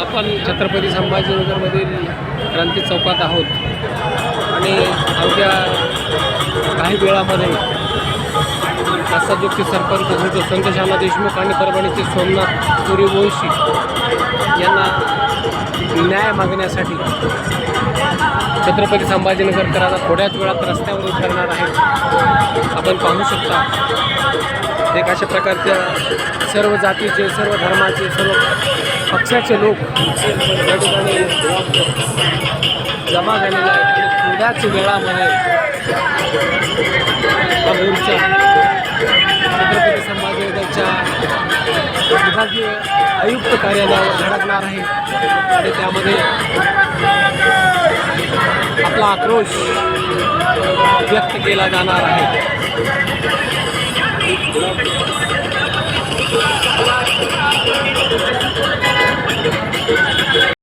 आपण छत्रपती संभाजीनगरमधील क्रांती चौकात आहोत. आणि अवघ्या काही वेळामध्ये कासाजुक्ती सरपंच होतो संतशाला देशमुख आणि परभणीचे सोमनाथ सूर्यवंशी यांना न्याय मागण्यासाठी छत्रपती संभाजीनगरकरांना थोड्याच वेळात रस्त्यावर उतरणार आहेत. आपण पाहू शकता एक अशा प्रकारच्या सर्व जातीचे सर्व धर्माचे सर्व पक्षाचे लोक या ठिकाणी जमा झालेले आहेत. आणि थोड्याच वेळामध्ये हा मोर्चा छत्रपती संभाजीनगरच्या विभागीय आयुक्त कार्यालयावर धडकणार आहे. आणि त्यामध्ये आपला आक्रोश व्यक्त केला जाणार आहे. すいません。